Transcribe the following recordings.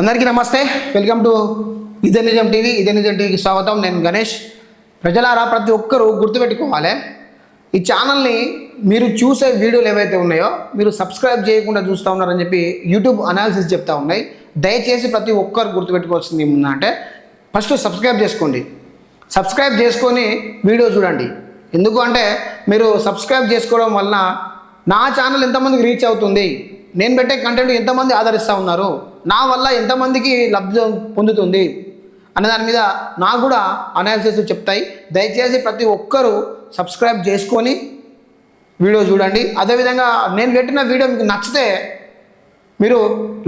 అందరికీ నమస్తే. Welcome to ఇదే నిజం టీవీ ఇదే నిజం టీవీకి స్వాగతం. నేను గణేష్. ప్రజలారా ప్రతి ఒక్కరూ గుర్తుపెట్టుకోవాలి. ఈ ఛానల్ని మీరు చూసే వీడియోలు ఏవైతే ఉన్నాయో మీరు సబ్స్క్రైబ్ చేయకుండా చూస్తూ ఉన్నారని చెప్పి యూట్యూబ్ అనాలిసిస్ చెప్తా ఉన్నాయి. దయచేసి ప్రతి ఒక్కరు గుర్తుపెట్టుకోవాల్సింది ఏముందంటే ఫస్ట్ సబ్స్క్రైబ్ చేసుకోండి. సబ్స్క్రైబ్ చేసుకొని వీడియో చూడండి. ఎందుకు అంటే మీరు సబ్స్క్రైబ్ చేసుకోవడం వలన నా ఛానల్ ఎంతమందికి రీచ్ అవుతుంది? నేను పెట్టే కంటెంట్ ఎంతమంది ఆదరిస్తూ ఉన్నారు? నా వల్ల ఎంతమందికి లబ్ధి పొందుతుంది? అనే దాని మీద నాకు కూడా అనాలిసిస్ చెప్తాయి. దయచేసి ప్రతి ఒక్కరూ సబ్స్క్రైబ్ చేసుకొని వీడియో చూడండి. అదేవిధంగా నేను పెట్టిన వీడియో మీకు నచ్చితే మీరు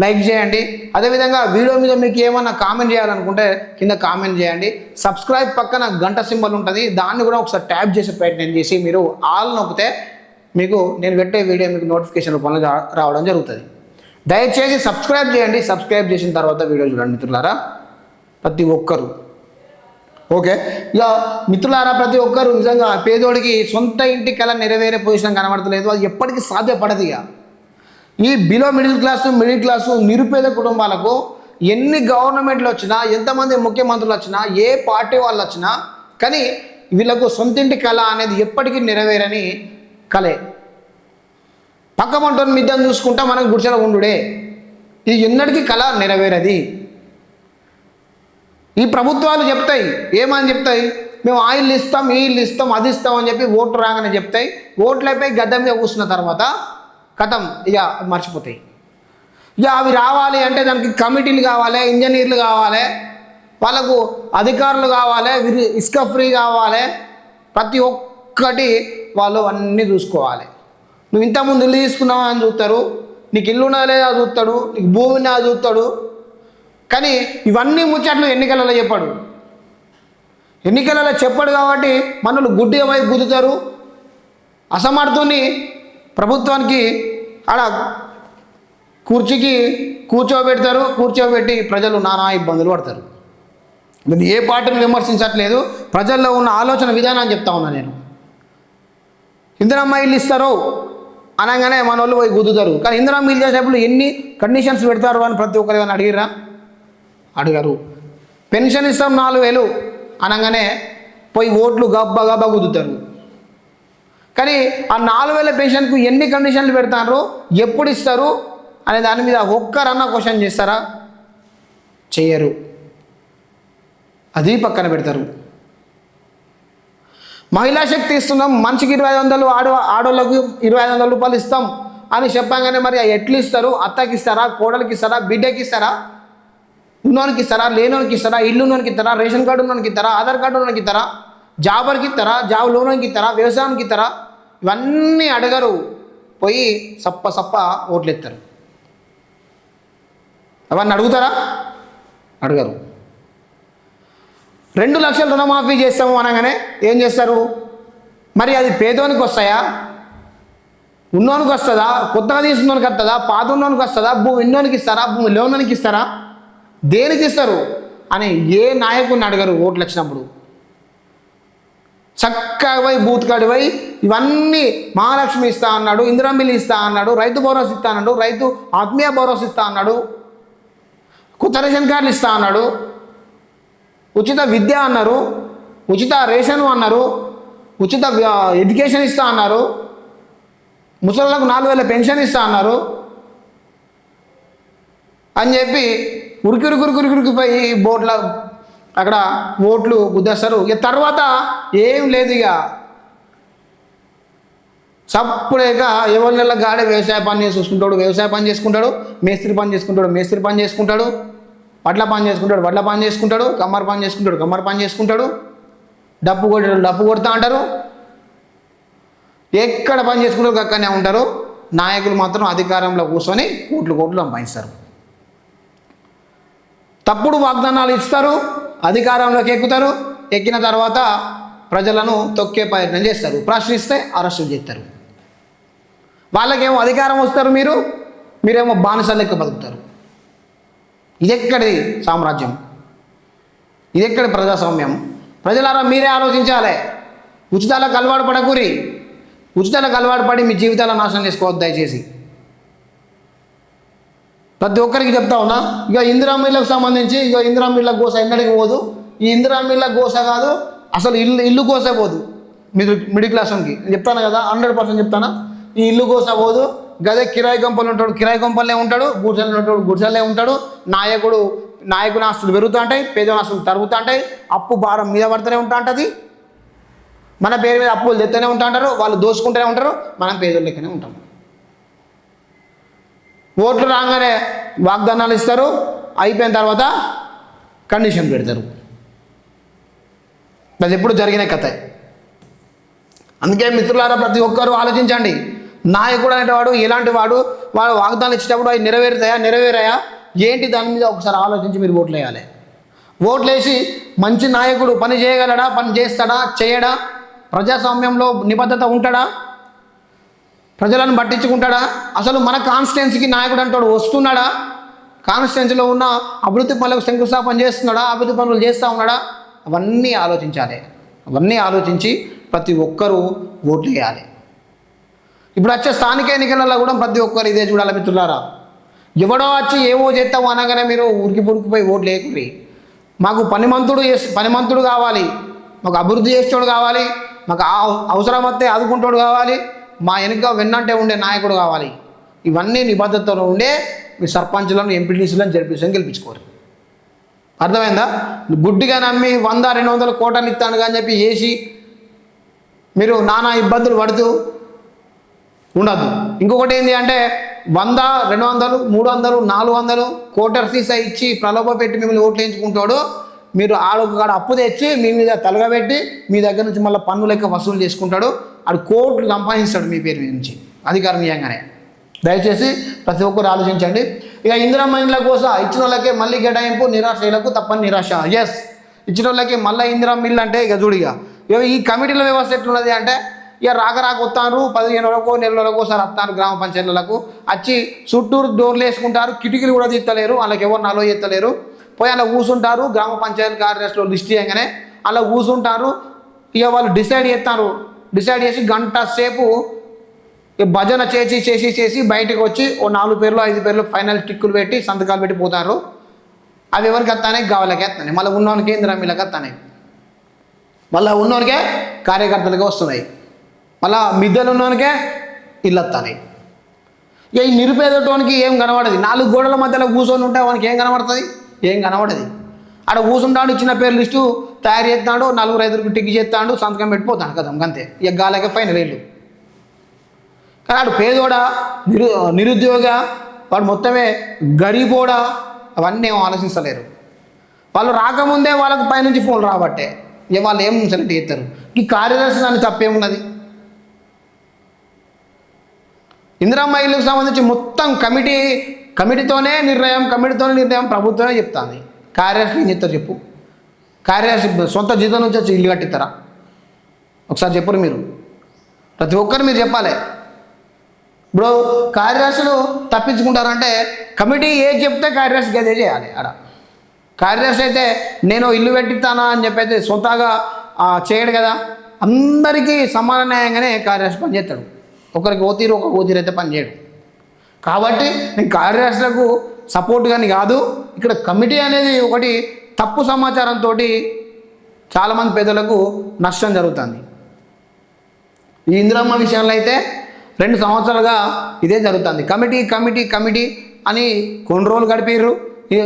లైక్ చేయండి. అదేవిధంగా వీడియో మీద మీకు ఏమన్నా కామెంట్ చేయాలనుకుంటే కింద కామెంట్ చేయండి. సబ్స్క్రైబ్ పక్కన గంట సింబల్ ఉంటుంది. దాన్ని కూడా ఒకసారి ట్యాప్ చేసే ప్రయత్నం చేసి మీరు ఆల్ నొక్కితే మీకు నేను పెట్టే వీడియో మీకు నోటిఫికేషన్ రూపంలో రావడం జరుగుతుంది. దయచేసి సబ్స్క్రైబ్ చేయండి. సబ్స్క్రైబ్ చేసిన తర్వాత వీడియో చూడండి మిత్రులారా. ప్రతి ఒక్కరు. ఓకే? ఇలా మిత్రులారా ప్రతి ఒక్కరు నిజంగా పేదోడికి సొంత ఇంటి కళ నెరవేరే పొజిషన్ కనబడతలేదు. అది ఎప్పటికీ సాధ్యపడదు ఇక. ఈ below middle class middle class నిరుపేద కుటుంబాలకు ఎన్ని గవర్నమెంట్లు వచ్చినా ఎంతమంది ముఖ్యమంత్రులు వచ్చినా ఏ పార్టీ వాళ్ళు వచ్చినా కానీ వీళ్ళకు సొంతింటి కళ అనేది ఎప్పటికీ నెరవేరని కలే. పక్క మిద్దం చూసుకుంటా మనం గుడిసెల ఉండుడే. ఇది ఎన్నటికీ కళ నెరవేరది. ఈ ప్రభుత్వాలు చెప్తాయి. ఏమని చెప్తాయి? మేము ఆయిల్ ఇస్తాం ఈ ఇస్తాం అది ఇస్తాం అని చెప్పి ఓట్లు రాగానే చెప్తాయి. ఓట్లపై అయిపోయి మీద కూర్చున్న తర్వాత కథం ఇక మర్చిపోతాయి. ఇక అవి రావాలి అంటే దానికి కమిటీలు కావాలి ఇంజనీర్లు కావాలి వాళ్ళకు అధికారులు కావాలి వీరి ఇసుక ఫ్రీ కావాలి. ప్రతి ఒక్కటి వాళ్ళు అన్నీ చూసుకోవాలి. నువ్వు ఇంతకుముందు ఇల్లు తీసుకున్నావా అని చూస్తారు నీకు ఇల్లు ఉన్నదా లేదా చూస్తాడు నీకు భూమి ఉన్నదా చూస్తాడు కానీ ఇవన్నీ ముచ్చట్లు ఎన్నికలలో చెప్పాడు. ఎన్నికలలో చెప్పాడు కాబట్టి మనలు గుడ్డిగా వైపు గుద్దుతారు. అసమర్థుని ప్రభుత్వానికి ఆడ కుర్చీకి కూర్చోబెడతారు కూర్చోబెట్టి ప్రజలు నానా ఇబ్బందులు పడతారు. నేను ఏ పార్టీని విమర్శించట్లేదు ప్రజల్లో ఉన్న ఆలోచన విధానాన్ని చెప్తా ఉన్నా నేను. ఇందిరమ్మ ఇల్లు ఇస్తారు అనగానే మన వాళ్ళు పోయి గుద్దుతారు. కానీ ఇందిరమ్మ ఇల్లు చేసేటప్పుడు ఎన్ని కండిషన్స్ పెడతారు అని ప్రతి ఒక్కరు ఏమైనా అడిగిరా అడిగారు. పెన్షన్ ఇస్తాం నాలుగు వేలు అనగానే పోయి ఓట్లు గబ్బ గబ్బ గుద్దుతారు. కానీ ఆ నాలుగు వేల పెన్షన్కు ఎన్ని కండిషన్లు పెడతారు ఎప్పుడు ఇస్తారు అనే దాని మీద ఒక్కరన్నా క్వశ్చన్ చేస్తారా? చెయ్యరు అది పక్కన పెడతారు. మహిళా శక్తి ఇస్తున్నాం మనిషికి ఇరవై ఐదు వందలు ఆడ ఆడోళ్ళకు ఇరవై ఐదు వందల రూపాయలు ఇస్తాం అని చెప్పంగానే మరి ఎట్లు ఇస్తారు? అత్తకి ఇస్తారా? కోడలికి ఇస్తారా? బిడ్డకి ఇస్తారా? ఉన్నోనికి ఇస్తారా? లేనోనికి ఇస్తారా? ఇల్లు ఉన్నోనికి ఇస్తారా? రేషన్ కార్డు ఉన్నోనికి ఇస్తారా? ఆధార్ కార్డు ఉన్నోనికి ఇస్తారా? జాబర్కి ఇస్తారా? జాబ్ లోనోనికి ఇస్తారా? వ్యవసాయానికి ఇస్తారా? ఇవన్నీ అడగరు. పోయి సప్ప సప్ప ఓట్లు ఇస్తారు అవన్నీ అడుగుతారా? అడగరు. రెండు లక్షలు రుణమాఫీ చేస్తాము అనగానే ఏం చేస్తారు? మరి అది పేదోనికి వస్తాయా? ఉన్నోనికి వస్తుందా? కొత్తగా తీసుకున్నోనికి వస్తుందా? పాత ఉన్నోనికి వస్తుందా? భూమి ఇన్నోనికి ఇస్తారా? భూమి లేవనోనికి ఇస్తారా? దేనికి ఇస్తారు? అని ఏ నాయకుడిని అడగరు ఓట్లు వచ్చినప్పుడు. చక్కగా పోయి బూత్ పోయి ఇవన్నీ మహాలక్ష్మి ఇస్తా అన్నాడు ఇందిరామిల్లి ఇస్తా అన్నాడు రైతు భరోసా ఇస్తా అన్నాడు రైతు ఆత్మీయ భరోసా ఇస్తా అన్నాడు కొత్త రేషన్ కార్డులు ఇస్తా అన్నాడు ఉచిత విద్య అన్నారు ఉచిత రేషన్ అన్నారు ఉచిత ఎడ్యుకేషన్ ఇస్తా అన్నారు ముసళ్ళకు నాలుగు వేల పెన్షన్ ఇస్తా అన్నారు. అని చెప్పి ఉరికి బోట్ల అక్కడ ఓట్లు గుద్దేస్తారు. ఇక తర్వాత ఏం లేదు ఇక. చప్పుడేక ఎవరి నెల గాడే వ్యవసాయ పని చేసి చూసుకుంటాడు వ్యవసాయ పని చేసుకుంటాడు మేస్త్రి పని చేసుకుంటాడు మేస్త్రి పని చేసుకుంటాడు. వడ్ల పని చేసుకుంటాడు వడ్ల పని చేసుకుంటాడు కమ్మర్ పని చేసుకుంటాడు కమ్మర్ పని చేసుకుంటాడు. డప్పు కొట్టాడు డప్పు కొడతా అంటారు. ఎక్కడ పని చేసుకుంటారు అక్కడనే ఉంటారు. నాయకులు మాత్రం అధికారంలో కూర్చొని కోట్లు కోట్లు సంపాదిస్తారు. తప్పుడు వాగ్దానాలు ఇస్తారు అధికారంలోకి ఎక్కుతారు. ఎక్కిన తర్వాత ప్రజలను తొక్కే ప్రయత్నం చేస్తారు. ప్రశ్నిస్తే అరెస్టు చేస్తారు. వాళ్ళకేమో అధికారం వస్తారు మీరు మీరేమో బానిసలు లెక్క బతుకుతారు. ఇదెక్కడి సామ్రాజ్యం? ఇదెక్కడి ప్రజాస్వామ్యం? ప్రజలారా మీరే ఆలోచించాలి. ఉచితాలకు అలవాటు పడకూరి. ఉచితాలకు అలవాటు పడి మీ జీవితాలను నాశనం చేసుకోవద్దు దయచేసి. ప్రతి ఒక్కరికి చెప్తా ఉన్నా ఇక ఇందిరా సంబంధించి ఇక ఇందిరా గోస ఎన్నడికి పోదు. ఈ ఇందిరామిళ్ళ గోస కాదు అసలు ఇల్లు ఇల్లు కోసే పోదు. మిడిల్ మిడిల్ క్లాస్ చెప్తాను కదా? హండ్రెడ్ పర్సెంట్ చెప్తానా? ఈ ఇల్లు కోస పోదు గదే కిరాయి కొంపలు ఉంటాడు కిరాయి కొంపలే ఉంటాడు గుడిసెలు ఉంటాడు గుడిసెలే ఉంటాడు. నాయకుడు నాయకుని ఆస్తులు పెరుగుతూ ఉంటాయి పేదల ఆస్తులు తరుగుతూ ఉంటాయి అప్పు భారం మీద పడుతూనే ఉంటా ఉంటుంది. మన పేరు మీద అప్పులు తెస్తూనే ఉంటా ఉంటారు వాళ్ళు దోసుకుంటూనే ఉంటారు మనం పేదోళ్ళ లెక్కనే ఉంటాం. ఓట్లు రాగానే వాగ్దానాలు ఇస్తారు అయిపోయిన తర్వాత కండిషన్ పెడతారు. అది ఎప్పుడు జరిగిన కథ. అందుకే మిత్రులారా ప్రతి ఒక్కరూ ఆలోచించండి. నాయకుడు అనేవాడు ఎలాంటి వాడు వాడు వాగ్దానాలు ఇచ్చేటప్పుడు అవి నెరవేరుతాయా నెరవేరాయా? ఏంటి దాని మీద ఒకసారి ఆలోచించి మీరు ఓట్లు వేయాలి. ఓట్లు వేసి మంచి నాయకుడు పని చేయగలడా పని చేస్తాడా చేయడా? ప్రజాస్వామ్యంలో నిబద్ధత ఉంటాడా? ప్రజలను పట్టించుకుంటాడా? అసలు మన కాన్స్టిట్యున్సీకి నాయకుడు అంటాడు వస్తున్నాడా? కాన్స్టిట్యున్సీలో ఉన్న అభివృద్ధి పనులకు శంకుస్థాపన చేస్తున్నాడా? అభివృద్ధి పనులు చేస్తూ ఉన్నాడా? అవన్నీ ఆలోచించాలి. అవన్నీ ఆలోచించి ప్రతి ఒక్కరూ ఓట్లు వేయాలి. ఇప్పుడు వచ్చే స్థానిక ఎన్నికలలో కూడా ప్రతి ఒక్కరు ఇదే చూడాలి మిత్రులారా. ఎవడో వచ్చి ఏవో చేస్తావు అనగానే మీరు ఉరికి పురికిపోయి ఓట్లు వేయకురి మాకు పనిమంతుడు పనిమంతుడు కావాలి. మాకు అభివృద్ధి చేసేవాడు కావాలి. మాకు ఆ- అవసరం వస్తే ఆదుకుంటాడు కావాలి. మా వెనుక వెన్నంటే ఉండే నాయకుడు కావాలి. ఇవన్నీ నిబద్ధతలో ఉండే మీ సర్పంచులను ఎంపీటీసీలను జరిపించని గెలిపించుకోరు అర్థమైందా? గుడ్డిగా నమ్మి వంద రెండు వందల కోటలు ఇస్తాను అని చెప్పి వేసి మీరు నానా ఇబ్బందులు పడుతూ ఉండదు. ఇంకొకటి ఏంటి అంటే వంద రెండు వందలు మూడు వందలు నాలుగు వందలు కోటర్ సీసా ఇచ్చి ప్రలోభ పెట్టి మిమ్మల్ని ఓట్లు వేయించుకుంటాడు. మీరు ఆడొక కాడ అప్పు తెచ్చి మీ మీద తలగబెట్టి మీ దగ్గర నుంచి మళ్ళీ పన్ను లెక్క వసూలు చేసుకుంటాడు. ఆడు కోట్లు సంపాదిస్తాడు మీ పేరు నుంచి అధికారనీయంగానే దయచేసి ప్రతి ఒక్కరు ఆలోచించండి. ఇక ఇందిరమ్మ ఇండ్ల కోసం ఇచ్చిన వాళ్ళకే మళ్ళీ కేటాయింపు నిరాశలకు తప్పని నిరాశ. ఎస్ ఇచ్చిన వాళ్ళకి మళ్ళీ ఇందిరమ్మ ఇల్లు అంటే ఇక చూడిగా ఇక ఈ కమిటీల వ్యవస్థ ఎట్లున్నది అంటే ఇక రాక రాక వస్తారు పదిహేను రోజులకు నెల ఒకసారి వస్తారు గ్రామ పంచాయతీలకు. వచ్చి చుట్టూరు డోర్లు వేసుకుంటారు. కిటికీలు కూడా తీస్తలేరు వాళ్ళకి ఎవరు నలో చేస్తలేరు పోయి అలా కూర్చుంటారు గ్రామ పంచాయతీ కార్యదర్శిలో లిస్ట్ చేయగానే అలా కూర్చుంటారు ఇక వాళ్ళు డిసైడ్ చేస్తారు డిసైడ్ చేసి గంట సేపు భజన చేసి చేసి చేసి బయటకు వచ్చి ఓ నాలుగు పేర్లు ఐదు పేర్లు ఫైనల్ టిక్కులు పెట్టి సంతకాలు పెట్టి పోతారు. అవి ఎవరికి వస్తానే గావలకి వస్తాయి మళ్ళీ ఉన్నవానికి ఇంద్రామీలకు వస్తాయి మళ్ళీ ఉన్నవానికే కార్యకర్తలకే వస్తున్నాయి. మళ్ళా మిద్దెలున్నోనికే ఇల్లు వస్తాయి ఇక ఈ నిరుపేదటోనికి ఏం కనబడదు? నాలుగు గోడల మధ్యలో కూర్చొని ఉంటే వానికి ఏం కనబడుతుంది? ఏం కనబడదు. ఆడ కూర్చుంటాడు ఇచ్చిన పేరు లిస్టు తయారు చేస్తాడు నలుగురు ఐదుగురికి టిక్ చేస్తాడు సంతకం పెట్టిపోతాడు కదా అంతే ఇక గాలకే ఫైనల్ ఇల్లు కానీ ఆడు పేదోడా నిరు నిరుద్యోగ వాడు మొత్తమే గరీబోడా అవన్నీ ఏం ఆలోచించలేరు. వాళ్ళు రాకముందే వాళ్ళకి పైనుంచి ఫోన్ రాబట్టే. ఇక వాళ్ళు ఏం సెలెక్ట్ చేస్తారు ఈ కార్యదర్శి దాన్ని తప్పేమున్నది? ఇందిరమ్మ ఇల్లుకు సంబంధించి మొత్తం కమిటీ కమిటీతోనే నిర్ణయం కమిటీతోనే నిర్ణయం ప్రభుత్వమే చెప్తాను కార్యదర్శి ఏం చెప్తారు చెప్పు. కార్యదర్శి సొంత జీతం నుంచి వచ్చి ఇల్లు కట్టిస్తారా? ఒకసారి చెప్పరు మీరు. ప్రతి ఒక్కరు మీరు చెప్పాలి. ఇప్పుడు కార్యదర్శులు తప్పించుకుంటారంటే కమిటీ ఏది చెప్తే కార్యదర్శికి అదే చేయాలి ఆడ. కార్యదర్శి అయితే నేను ఇల్లు పెట్టిస్తానా అని చెప్పైతే సొంతగా చేయడు కదా. అందరికీ సమాన న్యాయంగానే కార్యదర్శి పనిచేస్తాడు. ఒకరికి ఓతీరు ఒక ఓతీరు అయితే పనిచేయడు కాబట్టి నేను కార్యదర్శులకు సపోర్ట్ కానీ కాదు ఇక్కడ కమిటీ అనేది ఒకటి తప్పు సమాచారంతో చాలామంది పేదలకు నష్టం జరుగుతుంది. ఈ ఇందిరమ్మ విషయంలో అయితే రెండు సంవత్సరాలుగా ఇదే జరుగుతుంది. కమిటీ కమిటీ కమిటీ అని కొన్ని రోజులు గడిపారు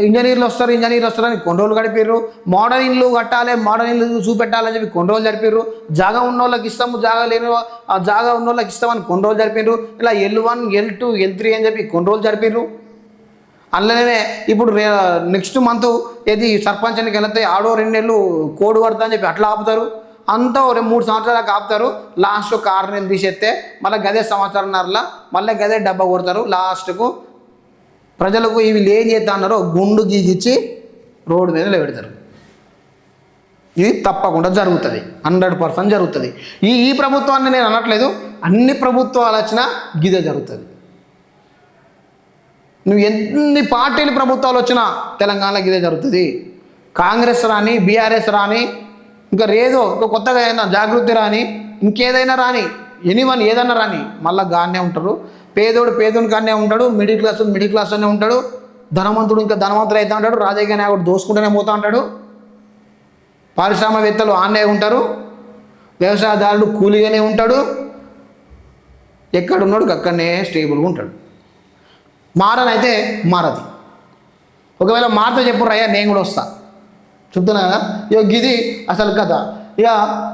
ఇంజనీర్లు వస్తారు ఇంజనీర్లు వస్తారు అని కొన్ని రోజులు గడిపారు మోడర్న్ ఇల్లు కట్టాలి మోడర్న్ ఇల్లు చూపెట్టాలని చెప్పి కొన్ని రోజులు జరిపారు జాగా ఉన్న వాళ్ళకి ఇస్తాము జాగా లేని ఆ జాగా ఉన్న వాళ్ళకి ఇస్తామని కొన్ని రోజులు జరిపారు ఇలా L one L two L three అని చెప్పి కొన్ని రోజులు జరిపారు అందులోనే ఇప్పుడు నెక్స్ట్ మంత్ ఏది సర్పంచ్ ఎన్నికలు వెళ్తే ఆడో రెండేళ్ళు నెలలు కోడ్ పడతా అని చెప్పి అట్లా ఆపుతారు. అంతా ఒక రెండు మూడు సంవత్సరాలకు ఆపుతారు. లాస్ట్ ఒక ఆరు నెలలు తీసేస్తే మళ్ళీ గదే సంవత్సరంన్నరలా మళ్ళీ గదే డబ్బా కొడతారు. లాస్ట్కు ప్రజలకు ఇవి ఏం చేస్తా అన్నారో గుండు గీగిచ్చి రోడ్డు మీద నిలబెడతారు. ఇది తప్పకుండా జరుగుతుంది. హండ్రెడ్ పర్సెంట్ జరుగుతుంది. ఈ ఈ ప్రభుత్వాన్ని నేను అనట్లేదు. అన్ని ప్రభుత్వాలు వచ్చినా గిదే జరుగుతుంది. నువ్వు ఎన్ని పార్టీలు ప్రభుత్వాలు వచ్చినా తెలంగాణలో ఇదే జరుగుతుంది. కాంగ్రెస్ రాని బీఆర్ఎస్ రాని ఇంకా రేదో ఇంకా కొత్తగా ఏదైనా జాగృతి రాని ఇంకేదైనా రాని ఎనీవన్ ఏదైనా రాని మళ్ళీ గానే ఉంటారు. పేదోడు పేదోని కానే ఉంటాడు మిడిల్ క్లాస్ మిడిల్ క్లాస్ అనే ఉంటాడు ధనవంతుడు ఇంకా ధనవంతుడు అవుతా ఉంటాడు రాజకీయ నాయకుడు దోసుకుంటూనే పోతూ ఉంటాడు. పారిశ్రామికవేత్తలు ఆన్నే ఉంటారు వ్యవసాయదారుడు కూలీగానే ఉంటాడు ఎక్కడున్నాడు అక్కడనే స్టేబుల్గా ఉంటాడు. మారనైతే మారది. ఒకవేళ మారతో చెప్పు అయ్యా నేను కూడా వస్తా. చెప్తున్నా కదా? ఇక ఇది అసలు కథ. ఇక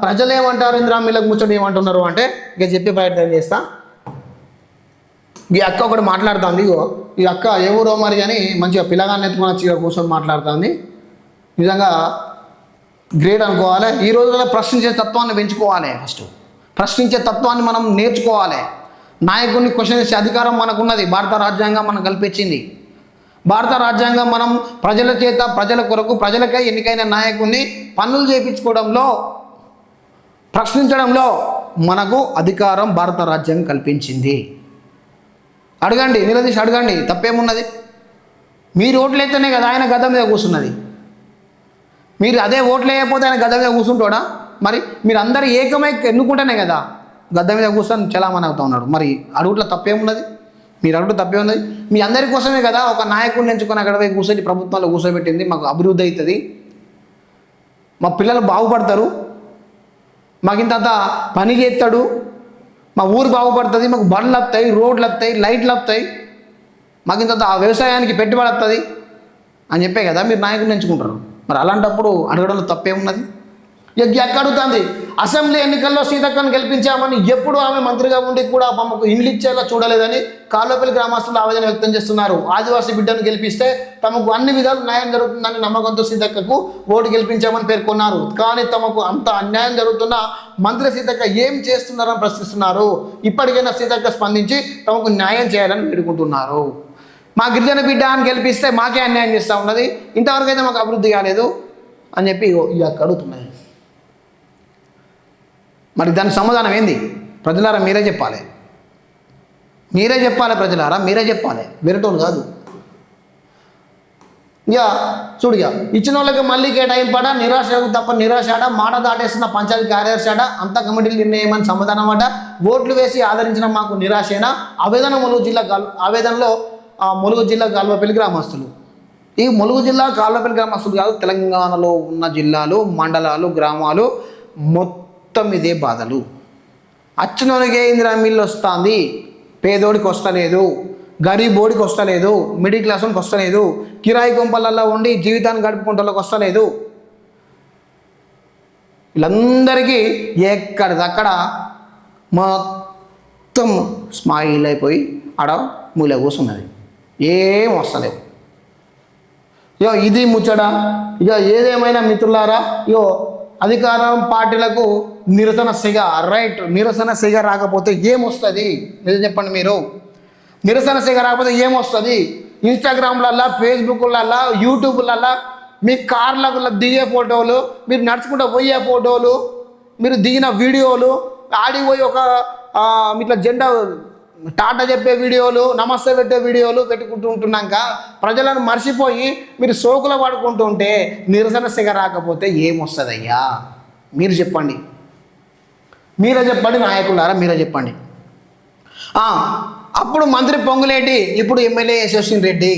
ప్రజలు ఏమంటారు ఇందిరా మిల్లకు ముచ్చట ఏమంటున్నారు? అంటే ఇక చెప్పే ప్రయత్నం చేస్తా. ఈ అక్క ఒకటి మాట్లాడుతుంది ఇగో. ఈ అక్క ఏ ఊరో మరి? కానీ మంచిగా పిల్లగాన్ని ఎత్తుకున్న చీర కోసం కూర్చొని మాట్లాడుతుంది. నిజంగా గ్రేట్ అనుకోవాలి. ఈ రోజుల్లో ప్రశ్నించే తత్వాన్ని పెంచుకోవాలి ఫస్ట్ ప్రశ్నించే తత్వాన్ని మనం నేర్చుకోవాలి. నాయకుడిని క్వశ్చన్ చేసే అధికారం మనకున్నది. భారత రాజ్యాంగం మనం కల్పించింది. భారత రాజ్యాంగం మనం ప్రజల చేత ప్రజల కొరకు ప్రజలకై ఎన్నికైన నాయకుడిని పనులు చేయించుకోవడంలో ప్రశ్నించడంలో మనకు అధికారం భారత రాజ్యాంగం కల్పించింది. అడగండి నిలదీసి అడగండి తప్పేమున్నది? మీరు ఓట్లేస్తేనే కదా ఆయన గద్ద మీద కూర్చున్నది మీరు అదే ఓట్లు వేయకపోతే ఆయన గద్ద మీద కూర్చుంటాడా మరి మీరు అందరు ఏకమై ఎన్నుకుంటేనే కదా గద్ద మీద కూర్చొని చలామణి అవుతా ఉన్నాడు. మరి అడుగుట్లో తప్పేమున్నది? మీరు అడుగుట తప్పే ఉన్నది మీ అందరి కోసమే కదా ఒక నాయకుడిని ఎంచుకొని అక్కడ పోయి కూర్చొని ప్రభుత్వంలో కూర్చోబెట్టింది మాకు అభివృద్ధి అవుతుంది. మా పిల్లలు బాగుపడతారు. మాకు ఇంత పని చేస్తాడు. మా ఊరు బాగుపడుతుంది మాకు బండ్లు వస్తాయి రోడ్లు వస్తాయి లైట్లు వస్తాయి. మాకు ఇంత ఆ వ్యవసాయానికి పెట్టుబడి వస్తుంది అని చెప్పే కదా మీరు నాయకుడిని ఎంచుకుంటారు మరి అలాంటప్పుడు అడగడంలో తప్పేమున్నది? ఇక అడుగుతుంది? అసెంబ్లీ ఎన్నికల్లో సీతక్కను గెలిపించామని ఎప్పుడు ఆమె మంత్రిగా ఉండి కూడా తమకు ఇండ్లు ఇచ్చేలా చూడలేదని కాళ్ళపల్లి గ్రామస్తులు ఆవేదన వ్యక్తం చేస్తున్నారు. ఆదివాసీ బిడ్డను గెలిపిస్తే తమకు అన్ని విధాలు న్యాయం జరుగుతుందని నమ్మకంతో సీతక్కకు ఓటు గెలిపించామని పేర్కొన్నారు. కానీ తమకు అంత అన్యాయం జరుగుతున్న మంత్రి సీతక్క ఏం చేస్తున్నారని ప్రశ్నిస్తున్నారు. ఇప్పటికైనా సీతక్క స్పందించి తమకు న్యాయం చేయాలని వేడుకుంటున్నారు. మా గిరిజన బిడ్డ అని గెలిపిస్తే మాకే అన్యాయం చేస్తూ ఉన్నది. ఇంతవరకు అయితే మాకు అభివృద్ధి కాలేదు అని చెప్పి ఇక అడుగుతున్నాయి. మరి దానికి సమాధానం ఏంది? ప్రజలారా మీరే చెప్పాలి. మీరే చెప్పాలి ప్రజలారా మీరే చెప్పాలి. వేరేటోళ్ళు కాదు. ఇక చూడు ఇక ఇచ్చిన వాళ్ళకి మళ్ళీ కేటాయింపడ నిరాశకు తప్ప నిరాశాడ మాట దాటేస్తున్న పంచాయతీ కార్యదర్శాడ అంత కమిటీలు నిర్ణయమని సమాధానం అట ఓట్లు వేసి ఆదరించిన మాకు నిరాశేనా? ఆవేదన ములుగు జిల్లా గల్ ఆవేదనలో ఆ ములుగు జిల్లా కాల్వపల్లి గ్రామస్తులు. ఈ ములుగు జిల్లా కాల్వపల్లి గ్రామస్తులు కాదు తెలంగాణలో ఉన్న జిల్లాలు మండలాలు గ్రామాలు మొత్తం మొత్తం ఇదే బాధలు. అచ్చనోనికే ఇందిరా మిల్లు వస్తుంది. పేదోడికి వస్తలేదు. గరీబోడికి వస్తలేదు. మిడిల్ క్లాస్ వస్తలేదు. కిరాయి కొంపలల్లో ఉండి జీవితాన్ని గడుపుకుంటలోకి వస్తలేదు. వీళ్ళందరికీ ఎక్కడిదక్కడ మొత్తం స్మైల్ అయిపోయి ఆడ మూల కూర్చున్నది ఏం వస్తలేవు ఇగో ఇది ముచ్చట. ఇక ఏదేమైనా మిత్రులారా ఇగో అధికారం పార్టీలకు నిరసన సిగ రైట్ నిరసన సిగ రాకపోతే ఏమొస్తుంది? నిజం చెప్పండి మీరు. నిరసన సిగ రాకపోతే ఏమొస్తుంది? ఇన్స్టాగ్రామ్లల్లా ఫేస్బుక్లల్లా యూట్యూబ్లల్లా మీ కార్లకు దిగే ఫోటోలు మీరు నడుచుకుంటూ పోయే ఫోటోలు మీరు దిగిన వీడియోలు ఆడిపోయి ఒక ఇట్లా జెండా టాటా చెప్పే వీడియోలు నమస్తే పెట్టే వీడియోలు పెట్టుకుంటూ ఉంటున్నాక ప్రజలను మర్చిపోయి మీరు సోకుల పడుకుంటూ ఉంటే నిరసన సిగ రాకపోతే ఏమొస్తుందయ్యా? మీరు చెప్పండి. మీరే చెప్పండి నాయకులారా మీరే చెప్పండి. అప్పుడు మంత్రి పొంగులేటి ఇప్పుడు ఎమ్మెల్యే యశస్విన్ రెడ్డి.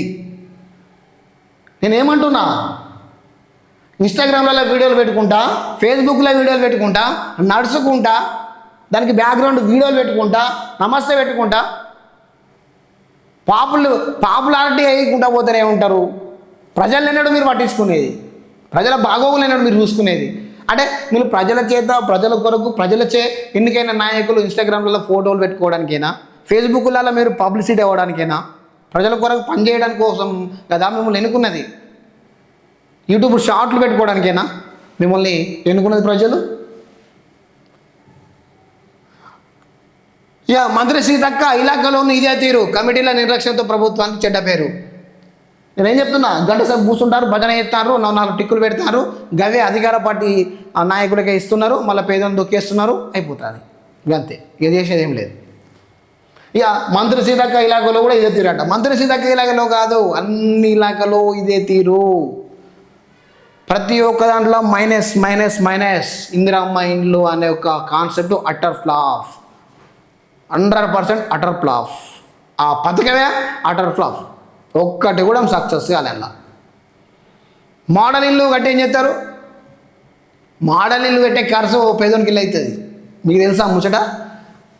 నేనేమంటున్నా? ఇన్స్టాగ్రామ్లలో వీడియోలు పెట్టుకుంటా ఫేస్బుక్లో వీడియోలు పెట్టుకుంటా నడుచుకుంటా దానికి బ్యాక్గ్రౌండ్ వీడియోలు పెట్టుకుంటా నమస్తే పెట్టుకుంటా. పాపులు పాపులారిటీ అయ్యకుండా పోతూనే ఉంటారు ప్రజలు ఎన్నడూ మీరు పట్టించుకునేది. ప్రజల బాగోగులు ఎన్నడూ మీరు చూసుకునేది. అంటే మీరు ప్రజల చేత ప్రజల కొరకు ప్రజల చే ఎన్నికైన నాయకులు ఇన్స్టాగ్రామ్లలో ఫోటోలు పెట్టుకోవడానికైనా ఫేస్బుక్లలో మీరు పబ్లిసిటీ అవ్వడానికైనా ప్రజల కొరకు పనిచేయడానికి కోసం కదా మిమ్మల్ని ఎన్నుకున్నది? యూట్యూబ్ షార్ట్లు పెట్టుకోవడానికైనా మిమ్మల్ని ఎన్నుకున్నది ప్రజలు? ఇక మంత్రి సీతక్క ఇలాకాలోని ఇదే తీరు. కమిటీల నిర్లక్ష్యంతో ప్రభుత్వానికి చెడ్డ పేరు. నేనేం చెప్తున్నా? గంట సేపు కూర్చుంటారు భజన చేస్తారు నాలుగు నాలుగు టిక్కులు పెడతారు గవే అధికార పార్టీ ఆ నాయకుడికే ఇస్తున్నారు మళ్ళీ పేదలను దొక్కేస్తున్నారు అయిపోతుంది. ఇక అంతే ఇక చేసేది ఏం లేదు. ఇక మంత్రి సీతక్క ఇలాకలో కూడా ఇదే తీరు అంట మంత్రి సీతక్క ఇలాకలో కాదు అన్ని ఇలాకలో ఇదే తీరు. ప్రతి ఒక్క దాంట్లో మైనస్ మైనస్ మైనస్. ఇందిరమ్మ ఇండ్లు అనే ఒక concept utter flop. Hundred percent utter flop. ఆ పథకమే అటర్ ఫ్లాఫ్. ఒక్కటి కూడా సక్సెస్ కాలే అలా మోడల్ ఇల్లు కట్టి ఏం చేస్తారు? మోడల్ ఇల్లు కట్టే ఖర్చు పేదోనికి ఇల్లు అవుతుంది. మీకు తెలుసా ముచ్చట?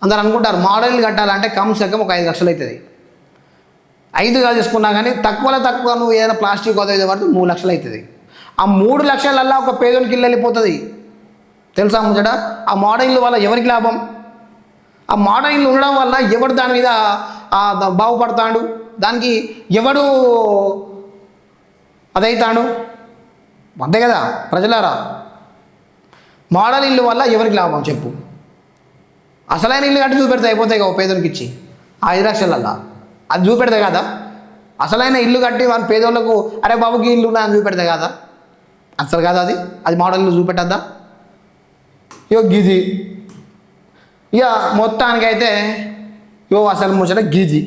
అందరు అనుకుంటారు మోడల్ ఇల్లు కట్టాలంటే కమ్సే కమ్ ఒక ఐదు లక్షలు అవుతుంది. ఐదుగా తీసుకున్నా కానీ తక్కువలో తక్కువ నువ్వు ఏదైనా ప్లాస్టిక్ అదే పడితే మూడు లక్షలు అవుతుంది. ఆ మూడు లక్షలల్లా ఒక పేదోనికి ఇల్లు వెళ్ళిపోతుంది. తెలుసా ముచ్చట? ఆ మోడల్ ఇల్లు వల్ల ఎవరికి లాభం? ఆ మోడల్ ఇల్లు ఉండడం వల్ల ఎవడు దాని మీద బాగుపడతాడు? దానికి ఎవడు అదైతాడు? అంతే కదా ప్రజలారా? మోడల్ ఇల్లు వల్ల ఎవరికి లాభం చెప్పు. అసలైన ఇల్లు కట్టి చూపెడితే అయిపోతాయి కదా పేదోళ్ళకి ఇచ్చి. ఆ ఐదు లక్షలల్లా? అది చూపెడితే కదా? అసలైన ఇల్లు కట్టి వాళ్ళ పేదోళ్ళకు అరే బాబుకి ఇల్లు ఉన్నా అని చూపెడితే కదా? అసలు కాదు అది? అది మోడల్ ఇల్లు చూపెట్టద్దా? ఇగో గిది. ఇక మొత్తానికైతే యో అసలు ముచ్చట గీజీ.